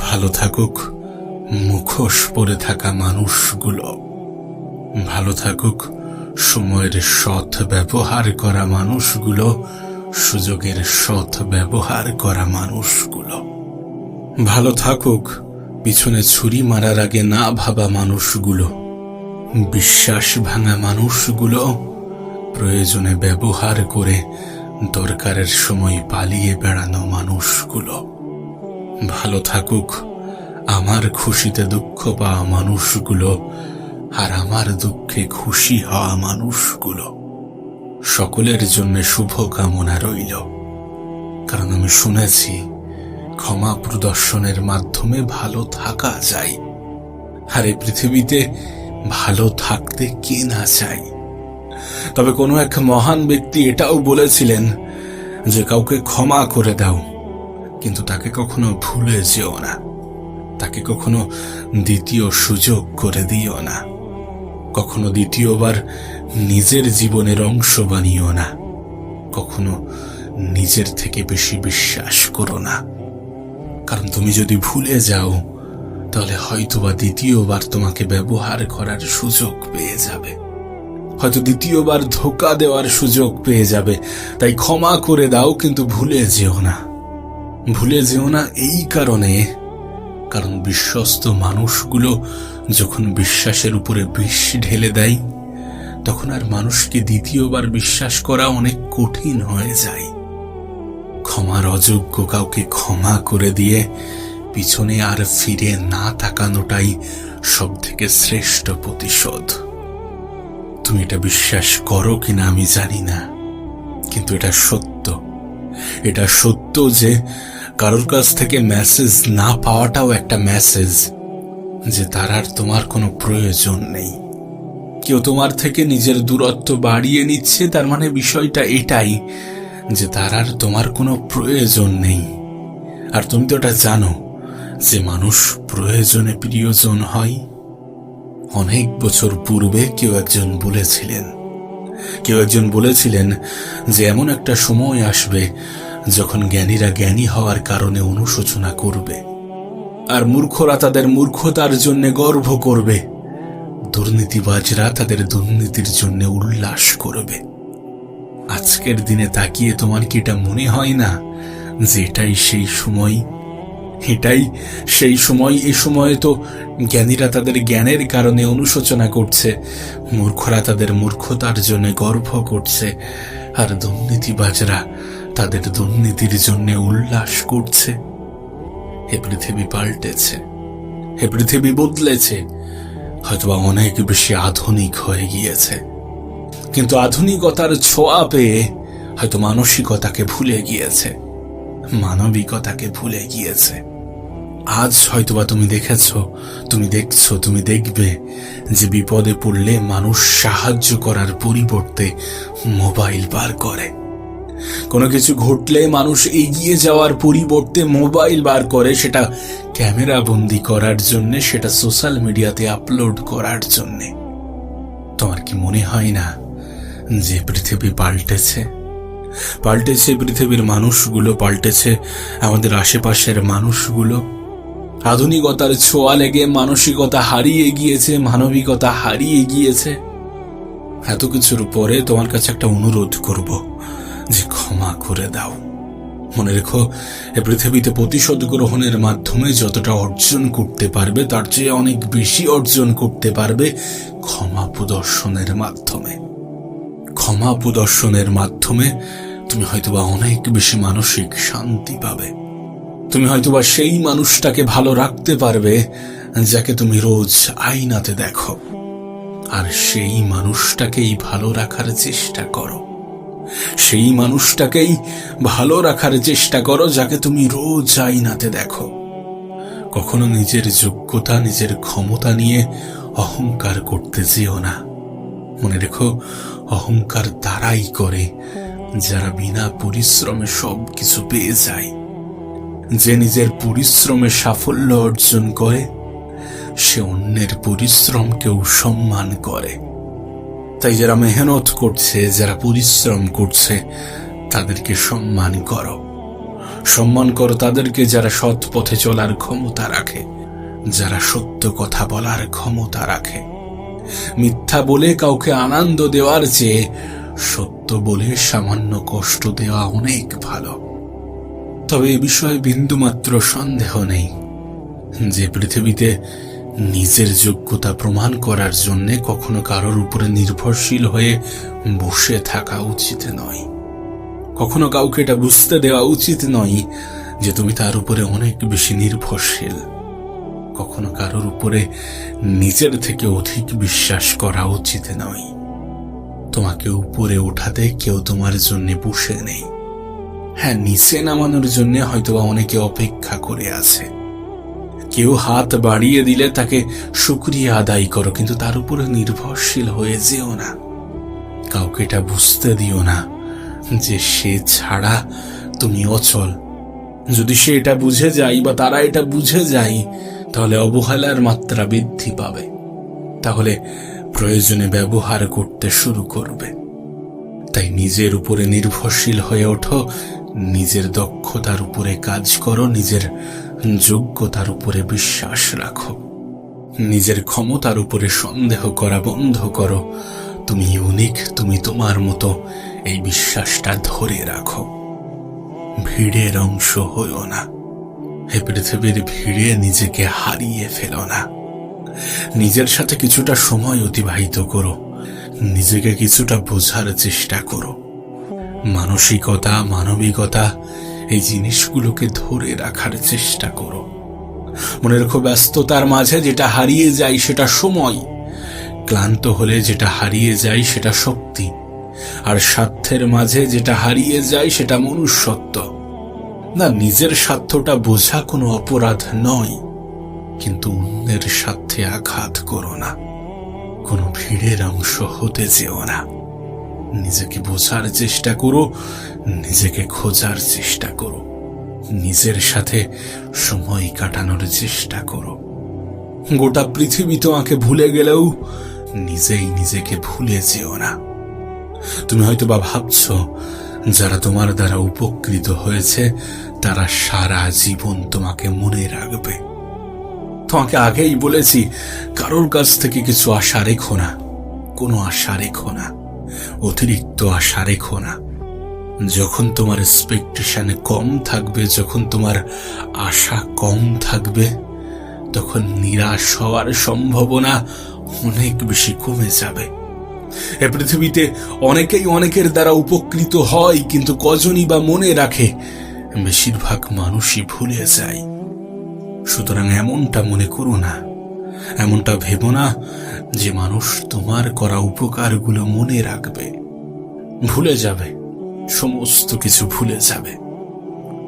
ভালো থাকুক, মুখোশ পরে থাকা মানুষগুলো। ভালো থাকুক, সময়ের সৎ ব্যবহার করা মানুষগুলো, সুযোগের সৎ ব্যবহার করা মানুষগুলো। ভালো থাকুক, পিছনে ছুরি মারার আগে না ভাবা মানুষগুলো। বিশ্বাস ভাঙা মানুষগুলো, প্রয়োজনে ব্যবহার করে দরকারের সময় পালিয়ে বেড়ানো মানুষগুলো। ভালো থাকুক, আমার খুশিতে দুঃখ পাওয়া মানুষগুলো আর আমার দুঃখে খুশি হওয়া মানুষগুলো। সকলের জন্য শুভ কামনা রইল। কারণ আমি শুনেছি, ক্ষমা প্রদর্শনের মাধ্যমে ভালো থাকা যায়। আর এই পৃথিবীতে ভালো থাকতে কে না চাই তবে কোনো এক মহান ব্যক্তি এটাও বলেছিলেন যে কাউকে ক্ষমা করে দাও, কিন্তু তাকে কখনো ভুলে যেও না। তাকে কখনো দ্বিতীয় সুযোগ করে দিও না। কখনো দ্বিতীয়বার নিজের জীবনের অংশ বানিও না। কখনো নিজের থেকে বেশি বিশ্বাস করো না। কারণ তুমি যদি ভুলে যাও, তাহলে হয়তোবা দ্বিতীয়বার তোমাকে ব্যবহার করার সুযোগ পেয়ে যাবে। হয়তো দ্বিতীয়বার ধোকা দেওয়ার সুযোগ পেয়ে যাবে। তাই ক্ষমা করে দাও, কিন্তু ভুলে যেও না। ভুলে যেও না এই কারণে, কারণ বিশ্বস্ত মানুষগুলো যখন বিশ্বাসের উপরে বিষ ঢেলে দেয়, তখন আর মানুষকে দ্বিতীয়বার বিশ্বাস করা অনেক কঠিন হয়ে যায়। ক্ষমার অযোগ্য কাউকে ক্ষমা করে দিয়ে পিছনে আর ফিরে না তাকানোটাই সব থেকে শ্রেষ্ঠ প্রতিশোধ। তুমি এটা বিশ্বাস করো কিনা আমি জানি না। কিন্তু এটা সত্য। এটা সত্য যে কারোর কাছ থেকে মেসেজ না পাওয়াটাও একটা মেসেজ যে তার আর তোমার কোনো প্রয়োজন নেই। কেউ তোমার থেকে নিজের দূরত্ব বাড়িয়ে নিচ্ছে, তার মানে বিষয়টা এটাই যে তার আর তোমার কোনো প্রয়োজন নেই। আর তুমি তো এটা জানো যে মানুষ প্রয়োজনে প্রিয়জন হয়। অনেক বছর পূর্বে কেউ একজন বলেছিলেন। কেউ একজন বলেছিলেন যে এমন একটা সময় আসবে যখন জ্ঞানীরা জ্ঞানী হওয়ার কারণে অনুশোচনা করবে। আর মূর্খরা তাদের মূর্খতার জন্য গর্ব করবে। দুর্নীতিবাজরা তাদের দুর্নীতির জন্য উল্লাস করবে। আজকের দিনে তাকিয়ে তোমার কি এটা মনে হয় না যে এটাই সেই সময় এটাই। সেই সময়, এ সময়ে তো জ্ঞানীরা তাদের জ্ঞানের কারণে অনুশোচনা করছে। মূর্খরা তাদের মূর্খতার জন্য গর্ব করছে। আর দুর্নীতিবাজরা তাদের দুর্নীতির জন্য উল্লাস করছে। এ পৃথিবী পাল্টেছে। এ পৃথিবী বদলেছে। হয়তোবা অনেক বেশি আধুনিক হয়ে গিয়েছে। কিন্তু আধুনিকতার ছোঁয়া পেয়ে হয়তো মানসিকতাকে ভুলে গিয়েছে। মানবিকতাকে ভুলে গিয়েছে। আজ হয়তোবা তুমি দেখেছ, তুমি দেখছ, তুমি দেখবে যে বিপদে পড়লে মানুষ সাহায্য করার পরিবর্তে মোবাইল বার করে। কোনো কিছু ঘটলে মানুষ এগিয়ে যাওয়ার পরিবর্তে মোবাইল বার করে, সেটা ক্যামেরা বন্দি করার জন্য, সেটা সোশ্যাল মিডিয়াতে আপলোড করার জন্য। তোমার কি মনে হয় না যে পৃথিবী পাল্টেছে? পাল্টেছে পৃথিবীর মানুষগুলো, পাল্টেছে আমাদের আশেপাশের মানুষগুলো। আধুনিকতার ছোঁয়া লেগে মানসিকতা হারিয়ে গিয়েছে, মানবিকতা হারিয়ে গিয়েছে। এত কিছুর পরে তোমার কাছে একটা অনুরোধ করব যে ক্ষমা করে দাও। মনে রেখো, এ পৃথিবীতে প্রতিশোধ গ্রহণের মাধ্যমে যতটা অর্জন করতে পারবে, তার চেয়ে অনেক বেশি অর্জন করতে পারবে ক্ষমা প্রদর্শনের মাধ্যমে। ক্ষমা প্রদর্শনের মাধ্যমে তুমি হয়তোবা অনেক বেশি মানসিক শান্তি পাবে। তুমি হয়তোবা সেই মানুষটাকে ভালো রাখতে পারবে, যাকে তুমি রোজ আইনাতে দেখো। আর সেই মানুষটাকেই ভালো রাখার চেষ্টা করো। সেই মানুষটাকেই ভালো রাখার চেষ্টা করো, যাকে তুমি রোজ আইনাতে দেখো। কখনো নিজের যোগ্যতা, নিজের ক্ষমতা নিয়ে অহংকার করতে যেও না। মনে রেখো, অহংকার তারাই করে যারা বিনা পরিশ্রমে সব কিছু পেয়ে যায় যে নিজের পরিশ্রমে সাফল্য অর্জন করে, সে অন্যের পরিশ্রমকেও সম্মান করে। তাই যারা মেহনত করছে, যারা পরিশ্রম করছে, তাদেরকে সম্মান করো। সম্মান করো তাদেরকে যারা সৎ পথে চলার ক্ষমতা রাখে, যারা সত্য কথা বলার ক্ষমতা রাখে। মিথ্যা বলে কাউকে আনন্দ দেওয়ার চেয়ে, সত্য বলে সামান্য কষ্ট দেওয়া অনেক ভালো। তবে এ বিষয়ে বিন্দুমাত্র সন্দেহ নেই। যে পৃথিবীতে নিজের যোগ্যতা প্রমাণ করার জন্য কখনো কারোর উপরে নির্ভরশীল হয়ে বসে থাকা উচিত নয়। কখনো কাউকে এটা বুঝতে দেওয়া উচিত নয় যে তুমি তার উপরে অনেক বেশি নির্ভরশীল। কখনো কারোর উপরে নিজের থেকে অধিক বিশ্বাস করা উচিত নয়। তোমাকে উপরে ওঠাতে কেউ তোমার জন্য বসে নেই। হ্যাঁ নিচে নামানোর জন্য হয়তোবা অনেকে অপেক্ষা করে আছে। কেউ হাত বাড়িয়ে দিলে তাকে শুক্রিয়া আদায় করো, কিন্তু তার উপরে নির্ভরশীল হয়ে যেও না। কাউকে এটা বুঝতে দিও না যে সে ছাড়া তুমি অচল। যদি সে এটা বুঝে যায় বা তারা এটা বুঝে যায়, তাহলে অবহেলার মাত্রা বৃদ্ধি পাবে। তাহলে প্রয়োজনে ব্যবহার করতে শুরু করবে। তাই নিজের উপরে নির্ভরশীল হয়ে ওঠো নিজের দক্ষতার উপরে কাজ করো, নিজের যোগ্যতার উপরে বিশ্বাস রাখো। নিজের ক্ষমতার উপরে সন্দেহ করা বন্ধ করো। তুমি ইউনিক তুমি তোমার মতো এই বিশ্বাসটা ধরে রাখো। ভিড়ের অংশ হইও না। হে পৃথিবীর ভিড়ে নিজেকে হারিয়ে ফেলো না। নিজের সাথে কিছুটা সময় অতিবাহিত করো। নিজেকে কিছুটা বোঝার চেষ্টা করো। মানসিকতা, মানবিকতা, এই জিনিসগুলোকে ধরে রাখার চেষ্টা করো। মনে রেখো ব্যস্ততার মাঝে যেটা হারিয়ে যায় সেটা সময়, ক্লান্ত হলে যেটা হারিয়ে যায় সেটা শক্তি, আর স্বার্থের মাঝে যেটা হারিয়ে যায় সেটা মনুষ্যত্ব। না, নিজের স্বার্থটা বোঝা কোনো অপরাধ নয়, কিন্তু অন্যের স্বার্থে আঘাত করো না, কোনো ভিড়ের অংশ হতে যেও না। নিজেকে বোঝার চেষ্টা করো, নিজেকে খোঁজার চেষ্টা করো, নিজের সাথে সময় কাটানোর চেষ্টা করো। গোটা পৃথিবী তোমাকে ভুলে গেলেও নিজেই নিজেকে ভুলে যেও না। তুমি হয়তো বা ভাবছ, যারা তোমার দ্বারা উপকৃত হয়েছে, তারা সারা জীবন তোমাকে মনে রাখবে। তোমাকে আগেই বলেছি, কারোর কাছ থেকে কিছু আশা রেখো না, কোনো আশা রেখো না। অতিরিক্ত আশা রেখো না। যখন তোমার এক্সপেকটেশন কম থাকবে, যখন তোমার আশা কম থাকবে, তখন নিরাশ হওয়ার সম্ভাবনা অনেক বেশি কমে যাবে। এ পৃথিবীতে অনেকেই অনেকের দ্বারা উপকৃত হয়, কিন্তু কজনই বা মনে রাখে বেশিরভাগ মানুষই ভুলে যায়। সুতরাং এমনটা মনে করো না। এমনটা ভেবো না যে মানুষ তোমার করা উপকারগুলো মনে রাখবে। ভুলে যাবে, সমস্ত কিছু ভুলে যাবে।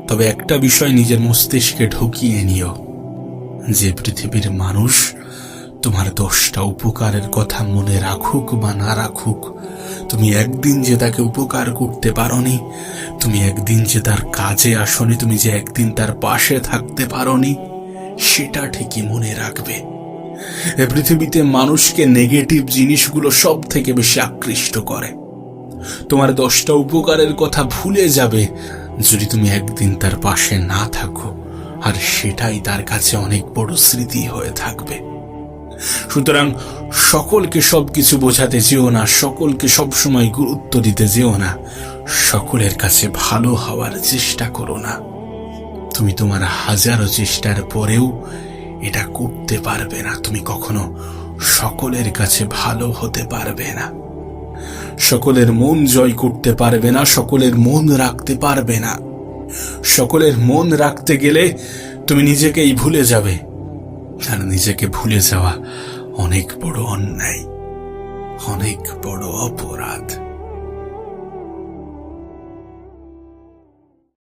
তবে একটা বিষয় নিজের মস্তিষ্কে ঢুকিয়ে নিও, যে পৃথিবীর মানুষ তোমার দশটা উপকারের কথা মনে রাখুক বা না রাখুক। তুমি একদিন যে তাকে উপকার করতে পারোনি, তুমি একদিন যে তার কাজে আসনি, তুমি যে একদিন তার পাশে থাকতে পারোনি, সেটা ঠিকই মনে রাখবে। পৃথিবীতে মানুষকে নেগেটিভ জিনিসগুলো সব থেকে বেশি আকৃষ্ট করে। তোমার দশটা উপকারের কথা ভুলে যাবে যদি তুমি একদিন তার পাশে না থাকো, আর সেটাই তার কাছে অনেক বড় স্মৃতি হয়ে থাকবে। সুতরাং সকলকে সবকিছু বোঝাতে যেও না, সকলকে সবসময় গুরুত্ব দিতে যেও না, সকলের কাছে ভালো হওয়ার চেষ্টা করো না। তুমি তোমার হাজারো চেষ্টার পরেও এটা করতে পারবে না। তুমি কখনো সকলের কাছে ভালো হতে পারবে না। সকলের মন জয় করতে পারবে না, সকলের মন রাখতে পারবে না। সকলের মন রাখতে গেলে তুমি নিজেকেই ভুলে যাবে। আর নিজেকে ভুলে যাওয়া অনেক বড় অন্যায়, অনেক বড় অপরাধ।